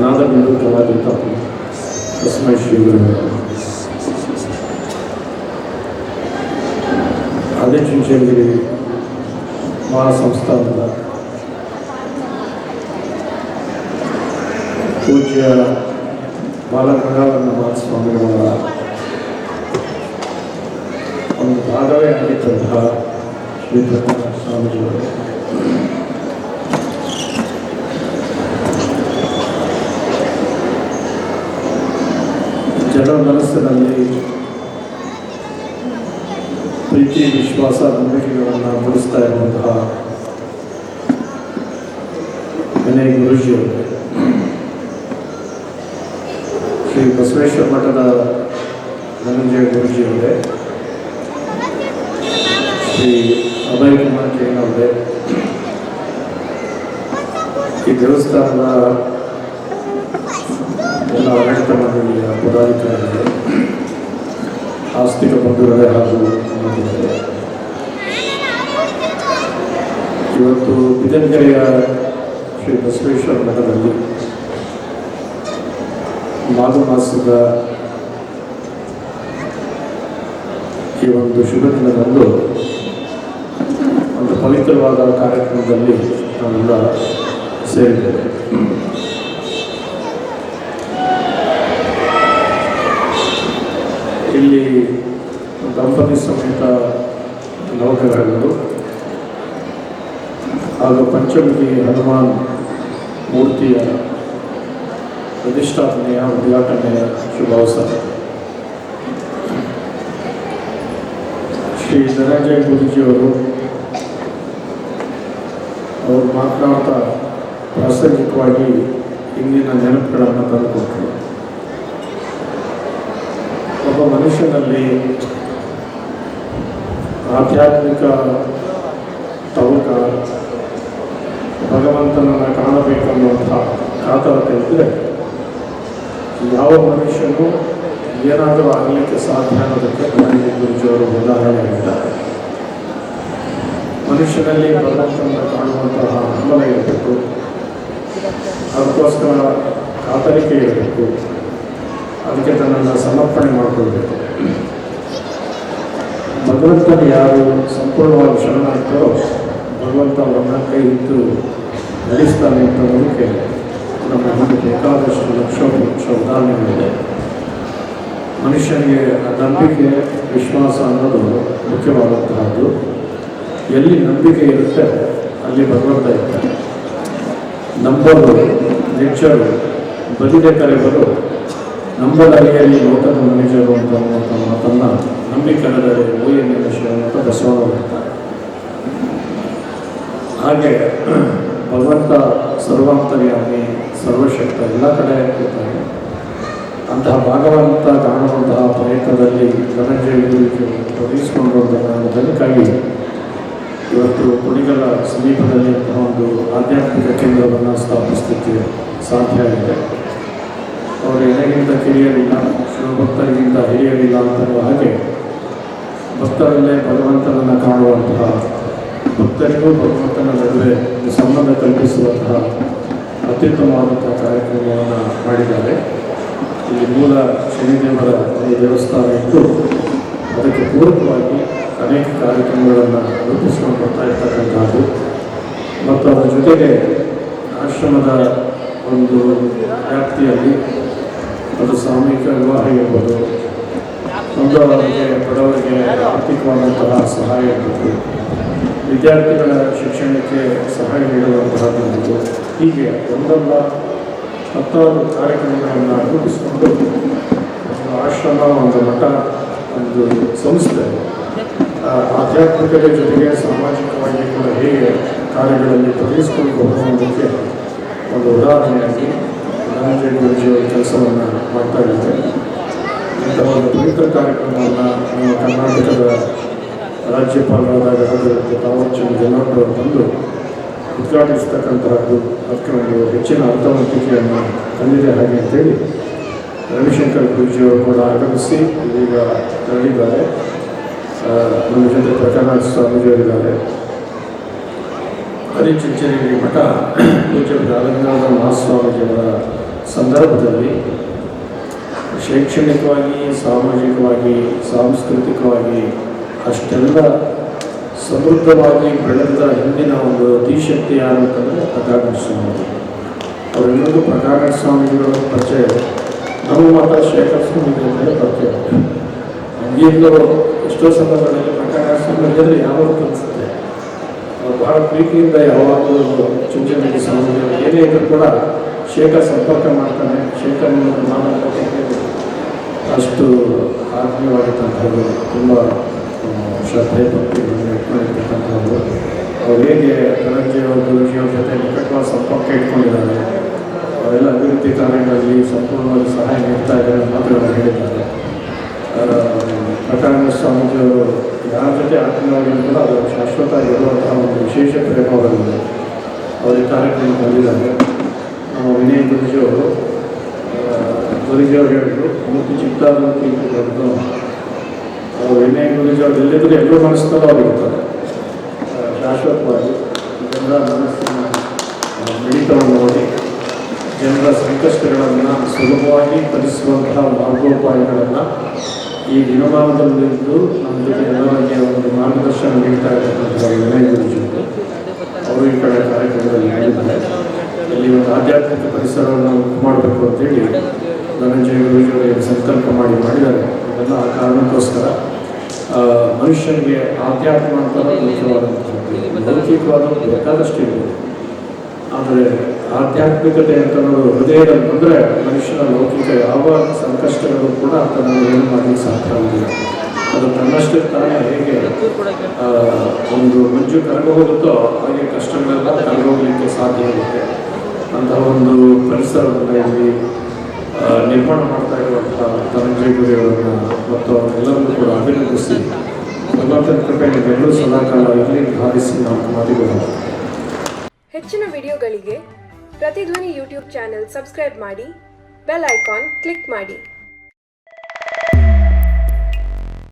ನಾದಬಿಂದು ಕಲಾವಿದ ತಸ್ಮೈ ಶ್ರೀ ಗುರುವೇ ಆದಿಚುಂಚನಗಿರಿ ಮಹಾಸಂಸ್ಥಾನದ ಪೂಜ್ಯ ಬಾಲಗಂಗಾಧರ ಮಹಾಸ್ವಾಮಿಗಳವರ ಒಂದು ಭಾಗವೇ ಆಗಿದ್ದಂತಹ ಶ್ರೀ ಪ್ರಕಾಶ ಸ್ವಾಮೀಜಿಯವರು ಮನಸ್ಸಿನಲ್ಲಿ ಪ್ರೀತಿ, ವಿಶ್ವಾಸ, ನಂಬಿಕೆಗಳನ್ನು ಮೂಡಿಸ್ತಾ ಇರುವಂತಹ ವಿನಯ್ ಗುರುಜಿಯವರು. ಶ್ರೀ ಬಸವೇಶ್ವರ ಮಠದ ಧನಂಜಯ ಗುರುಜಿಯವರೇ. ಶ್ರೀ ಅಭಯ ಕುಮಾರ್ ಜೈನ್ ಈ ದೇವಸ್ಥಾನದ ಎಲ್ಲ ಆಡಳಿತ ಮಂಡಳಿಯ ಪದಾಧಿಕಾರಿಗಳು, ಆಸ್ತಿಕ ಬಂಧುಗಳೇ ಹಾಗೂ ಇವತ್ತು ಬಿದನಗೆರೆಯ ಶ್ರೀ ಬಸವೇಶ್ವರ ಮಠದಲ್ಲಿ ಮಾಘ ಮಾಸದ ಈ ಒಂದು ಶುಭ ದಿನದಂದು ಒಂದು ಪವಿತ್ರವಾದ ಕಾರ್ಯಕ್ರಮದಲ್ಲಿ ನಾವೆಲ್ಲ ಸೇರಿದ್ದೇವೆ. ಇಲ್ಲಿ ದಂಪತಿ ಸಮೇತ ನವಗ್ರಹಗಳು ಹಾಗೂ ಪಂಚಮುಖಿ ಹನುಮಾನ್ ಮೂರ್ತಿಯ ಪ್ರತಿಷ್ಠಾಪನೆಯ ಉದ್ಘಾಟನೆಯ ಶುಭಾವಸರ ಶ್ರೀ ಧನಂಜಯ ಗುರುಜಿಯವರು ಅವರು ಮಾತನಾಡ್ತಾ ಪ್ರಾಸಂಗಿಕವಾಗಿ ಇಂದಿನ ನೆನಪುಗಳನ್ನು ತಂದುಕೊಟ್ಟರು. ಒಬ್ಬ ಮನುಷ್ಯನಲ್ಲಿ ಆಧ್ಯಾತ್ಮಿಕ ತವಕ ಭಗವಂತನನ್ನು ಕಾಣಬೇಕನ್ನುವಂಥ ಕಾತರತೆ ಇದ್ದರೆ ಯಾವ ಮನುಷ್ಯನೂ ಏನಾದರೂ ಆಗಲಿಕ್ಕೆ ಸಾಧ್ಯ ಅನ್ನೋದಕ್ಕೆ ಗಾಂಧಿ ಗುರುಜಿಯವರು ಉದಾಹರಣೆ ಇದ್ದಾರೆ ಮನುಷ್ಯನಲ್ಲಿ ಭಗವಂತನನ್ನು ಕಾಣುವಂತಹ ಹಂಬಲ ಇರಬೇಕು. ಅದಕ್ಕೋಸ್ಕರ ಕಾತರಿಕೆ ಇರಬೇಕು. ಅದಕ್ಕೆ ತನ್ನನ್ನು ಸಮರ್ಪಣೆ ಮಾಡಿಕೊಳ್ಬೇಕು. ಭಗವಂತನು ಯಾರು ಸಂಪೂರ್ಣವಾಗಿ ಶರಣಾಗ್ತಾರೋ, ಭಗವಂತ ಅವರನ್ನ ಕೈ ಇತ್ತು ನಡೆಸ್ತಾನೆ ಅಂತ ಅನ್ನೋದಕ್ಕೆ ನಮ್ಮ ಮುಂದೆ ಬೇಕಾದಷ್ಟು ಲಕ್ಷ ಲಕ್ಷ ಉದಾಹರಣೆಗಳಿದೆ. ಮನುಷ್ಯನಿಗೆ ನಂಬಿಕೆ, ವಿಶ್ವಾಸ ಅನ್ನೋದು ಮುಖ್ಯವಾದಂತಹದ್ದು. ಎಲ್ಲಿ ನಂಬಿಕೆ ಇರುತ್ತೆ, ಅಲ್ಲಿ ಭಗವಂತ ಇರ್ತಾನೆ. ಬದಿದೆ ಕರೆ ಬಲಿದೆ ಕರೆಬಲು ನಂಬಲರಿಯಲ್ಲಿ ಲೋಕದ ಮನುಷ್ಯರು ಅಂತ ಮಾತನ್ನು ಓಯನ ವಿಷಯ ಅಂತ ಬಸವಣ್ಣ ಹೇಳ್ತಾರೆ. ಹಾಗೆ ಭಗವಂತ ಸರ್ವಾಂತರ್ಯಾಮಿ, ಸರ್ವಶಕ್ತ ಎಲ್ಲ ಕಡೆ ಇರ್ತಾನೆ. ಅಂತಹ ಭಾಗವಂತ ಕಾಣುವಂತಹ ಪ್ರಯತ್ನದಲ್ಲಿ ಧನಂಜಯ ಗುರುಜಿ ತೊಡಗಿಸಿಕೊಂಡಿರುವಂತಹ ಅದಕ್ಕಾಗಿ ಇವತ್ತು ಕುಣಿಗಲ ಸಮೀಪದಲ್ಲಿ ಒಂದು ಆಧ್ಯಾತ್ಮಿಕ ಕೇಂದ್ರವನ್ನು ಸ್ಥಾಪಿಸಲಿಕ್ಕೆ ಸಾಧ್ಯ ಆಗಿದೆ. ಅವರು ಎಣೆಗಿಂತ ಕಿರಿಯರಿಲ್ಲ ಶಿವಭಕ್ತರಿಗಿಂತ ಹಿರಿಯರಿಲ್ಲ ಅಂತರುವ ಹಾಗೆ ಭಕ್ತರಲ್ಲೇ ಭಗವಂತನನ್ನು ಕಾಣುವಂತಹ, ಭಕ್ತರಿಗೂ ಭಗವಂತನ ನಡುವೆ ಸಂಬಂಧ ಕಲ್ಪಿಸುವಂತಹ ಅತ್ಯುತ್ತಮವಾದಂತಹ ಕಾರ್ಯಕ್ರಮವನ್ನು ಮಾಡಿದ್ದಾರೆ. ಇಲ್ಲಿ ಮೂಲ ಶನಿದೇವರ ಒಂದು ದೇವಸ್ಥಾನ ಇದ್ದು, ಅದಕ್ಕೆ ಪೂರಕವಾಗಿ ಅನೇಕ ಕಾರ್ಯಕ್ರಮಗಳನ್ನು ರೂಪಿಸಿಕೊಂಡು ಬರ್ತಾ ಇರ್ತಕ್ಕಂಥದ್ದು. ಮತ್ತು ಅದರ ಜೊತೆಗೆ ಆಶ್ರಮದ ಒಂದು ವ್ಯಾಪ್ತಿಯಲ್ಲಿ ಅದು ಸಾಮೂಹಿಕ ವಿವಾಹ ಇರ್ಬೋದು. ನೊಂದವರಿಗೆ ಬಡವರಿಗೆ ಆರ್ಥಿಕವಾದಂತಹ ಸಹಾಯ ಇರ್ಬೋದು. ವಿದ್ಯಾರ್ಥಿಗಳ ಶಿಕ್ಷಣಕ್ಕೆ ಸಹಾಯ ನೀಡುವಂತಹದ್ದು ಹೀಗೆ ಒಂದಲ್ಲ ಹತ್ತಾರು ಕಾರ್ಯಕ್ರಮಗಳನ್ನು ರೂಪಿಸಿಕೊಂಡು ಒಂದು ಆಶ್ರಮ, ಒಂದು ಮಠ, ಒಂದು ಸಂಸ್ಥೆ ಆಧ್ಯಾತ್ಮಿಕತೆ ಜೊತೆಗೆ ಸಾಮಾಜಿಕವಾಗಿ ಕೂಡ ಹೇಗೆ ಕಾರ್ಯಗಳಲ್ಲಿ ತೊಡಗಿಸಿಕೊಂಡು ಹೋಗುವುದಕ್ಕೆ ಒಂದು ಉದಾಹರಣೆಯಾಗಿ ಧನಂಜಯ ಗುರುಜಿಯವರ ಕೆಲಸವನ್ನು ಮಾಡ್ತಾ ಇದ್ದಾರೆ ಇಂಥ ಒಂದು ಪವಿತ್ರ ಕಾರ್ಯಕ್ರಮವನ್ನು ನಮ್ಮ ಕರ್ನಾಟಕದ ರಾಜ್ಯಪಾಲರಾದ ಗದಗ ತಾವರ್ಚಂದ್ ಗೆಹ್ಲೋಟ್ ಬಂದು ಉದ್ಘಾಟಿಸ್ತಕ್ಕಂತಹದ್ದು ಅದಕ್ಕೆ ಒಂದು ಹೆಚ್ಚಿನ ಅರ್ಥವಂತಿಕೆಯನ್ನು ತಂದಿದೆ ಹಾಗೆ ಅಂತೇಳಿ ರವಿಶಂಕರ್ ಗುರುಜಿಯವರು ಕೂಡ ಆಗಮಿಸಿ ಇದೀಗ ತೆರಳಿದ್ದಾರೆ. ನಮ್ಮ ಜೊತೆ ಪ್ರಕಾಶ್ ಸ್ವಾಮೀಜಿಯವರಿದ್ದಾರೆ ಹರಿಚುಂಚನಗಿರಿ ಮಠ ಪೂಜ್ಯ ರಾಘವೇಂದ್ರ ಮಹಾಸ್ವಾಮೀಜಿಯವರ ಸಂದರ್ಭದಲ್ಲಿ ಶೈಕ್ಷಣಿಕವಾಗಿ, ಸಾಮಾಜಿಕವಾಗಿ, ಸಾಂಸ್ಕೃತಿಕವಾಗಿ ಅಷ್ಟೆಲ್ಲ ಸಮೃದ್ಧವಾಗಿ ಬೆಳೆದ ಹಿಂದಿನ ಒಂದು ಅತಿಶಕ್ತಿ ಯಾರು ಅಂತಂದರೆ ಪ್ರಕಾಶ ಸ್ವಾಮಿ ಅವರು ಇನ್ನೊಂದು ಪ್ರಕಾಶ ಸ್ವಾಮಿಗಳ ಪರಿಚಯ. ನಮ್ಮ ಮತ ಶೇಖರ್ ಮೇಲೆ ಪರಿಚಯ ಇದೆ. ಹಂಗಿಂದು ಎಷ್ಟೋ ಸಂದರ್ಭಗಳಲ್ಲಿ ಪ್ರಕಾಶ ಸ್ವಾಮಿ ಅಂದರೆ ಯಾವಾಗ ಅನಿಸುತ್ತೆ ಬಹಳ ಪ್ರೀತಿಯಿಂದ ಯಾವಾಗಲೂ ಚುಂಚನಗಿ ಸ್ವಾಮಿಗಳು ಏನೇ ಇದ್ರೂ ಕೂಡ ಶೇಖರ್ ಸಂಪರ್ಕ ಮಾಡ್ತಾನೆ. ಶೇಖರ್ ಅಷ್ಟು ಆತ್ಮೀಯವಾಗಿರ್ತಕ್ಕಂಥದ್ದು ತುಂಬ ಶ್ರದ್ಧೆ ಭಕ್ತಿ ಇಟ್ಕೊಂಡಿರ್ತಕ್ಕಂಥದ್ದು ಅವ್ರು ಹೇಗೆ ಧನಂಜಯ ಅವ್ರ ಗುರುಜಿಯವ್ರ ಜೊತೆ ನಿಕಟವಾದ ಸಂಪರ್ಕ ಇಟ್ಕೊಂಡಿದ್ದಾರೆ, ಅವರೆಲ್ಲ ಅಭಿವೃದ್ಧಿ ಕಾರ್ಯಗಳಲ್ಲಿ ಸಂಪೂರ್ಣವಾಗಿ ಸಹಾಯ ನೀಡ್ತಾ ಇದ್ದಾರೆ ಮಾತ್ರ ಹೇಳಿದ್ದಾರೆ ಪ್ರಕರಣ ಸ್ವಾಮೀಜಿಯವರು ಯಾರ ಜೊತೆ ಆತ್ಮೀಯವಾಗಿರ್ತಾರೋ ಅದು ಶಾಶ್ವತ ಇರುವಂತಹ ಒಂದು ವಿಶೇಷ ಪ್ರೇಮ ಅವರಿಗೆ ಕಾರ್ಯಕ್ರಮ ಬಂದಿದ್ದಾರೆ. ವಿನಯ್ ಗುರುಜಿಯವರು ಗುರುಜಿಯವರು ಹೇಳಿದ್ರು ಮೂರ್ತಿ ಚಿಕ್ಕದಾದ ಮೂರ್ತಿ ದೊಡ್ಡದು ಅವರು ವಿನಯ್ ಗುರುಜಿಯವರು ಎಲ್ಲಿದ್ರು ಎಲ್ಲರೂ ಮನಸ್ಸಿನಲ್ಲೂ ಅವ್ರು ಇರ್ತಾರೆ. ಶಾಶ್ವತವಾಗಿ ಜನರ ಮನಸ್ಸಿನ ಆ, ಮಿಡಿತವನ್ನು ನೋಡಿ ಜನರ ಸಂಕಷ್ಟಗಳನ್ನು ಸುಲಭವಾಗಿ ಪರಿಸುವಂತಹ ಮಾರ್ಗೋಪಾಯಗಳನ್ನು ಈ ದಿನಮಾನದಲ್ಲಿದ್ದು ನಮ್ಮ ಜೊತೆ ಎಲ್ಲರಿಗೆ ಒಂದು ಮಾರ್ಗದರ್ಶನ ನೀಡ್ತಾ ಇರತಕ್ಕಂಥ ವಿನಯ್ ಗುರುಜಿಯವರು ಅವರು. ಈ ಕಡೆ ಇಲ್ಲಿ ಒಂದು ಆಧ್ಯಾತ್ಮಿಕ ಪರಿಸರವನ್ನು ಮಾಡಬೇಕು ಅಂತೇಳಿ ಧನಂಜಯ ಏನು ಸಂಕಲ್ಪ ಮಾಡಿ ಮಾಡಿದ್ದಾರೆ. ಅದೆಲ್ಲ ಆ ಕಾರಣಕ್ಕೋಸ್ಕರ ಮನುಷ್ಯನಿಗೆ ಆಧ್ಯಾತ್ಮ ಅಂತ ಮುಖ್ಯವಾದಂಥದ್ದು. ಲೌಕಿಕವಾದ ಬೇಕಾದಷ್ಟು ಇರ್ಬೋದು ಆದರೆ ಆಧ್ಯಾತ್ಮಿಕತೆ ಅಂತ ಅನ್ನೋದು ಹೃದಯದಲ್ಲಿ ಬಂದರೆ ಮನುಷ್ಯನ ಲೌಕಿಕ ಯಾವ ಸಂಕಷ್ಟಗಳು ಕೂಡ ತನ್ನನ್ನು ಏನು ಮಾಡಲಿಕ್ಕೆ ಸಾಧ್ಯ ಆಗುದಿಲ್ಲ ಅದು ತನ್ನಷ್ಟಕ್ಕೆ ತಾನೇ ಹೇಗೆ ಒಂದು ಮಂಜು ಕರಗ ಹೋಗುತ್ತೋ ಹಾಗೆ ಕಷ್ಟಗಳೆಲ್ಲ ಕರಗೋಗ್ಲಿಕ್ಕೆ ಸಾಧ್ಯ ಆಗುತ್ತೆ. ಅಂತಹ ಒಂದು ಪರಿಸರವನ್ನು ಇಲ್ಲಿ ನಿರ್ಮಾಣ ಮಾಡ್ತಾ ಇರುವಂತಹ ಧನಂಜಯ ಗುರಿಯವರನ್ನು ಮತ್ತು ಅವರೆಲ್ಲರನ್ನೂ ಕೂಡ ಅಭಿನಂದಿಸಿ, ಭಗವಂತನ ಕೃಪೆಯಲ್ಲಿ ಬೆಂಗಳೂರು ಸದಾಕಾಲ ಇರಲಿ ಭಾವಿಸಿ ನಾವು ಮಾತಿಗೆ ಹೆಚ್ಚಿನ ವಿಡಿಯೋಗಳಿಗೆ ಪ್ರತಿಧ್ವನಿ ಯೂಟ್ಯೂಬ್ ಚಾನೆಲ್ ಸಬ್ಸ್ಕ್ರೈಬ್ ಮಾಡಿ, ಬೆಲ್ ಐಕಾನ್ ಕ್ಲಿಕ್ ಮಾಡಿ.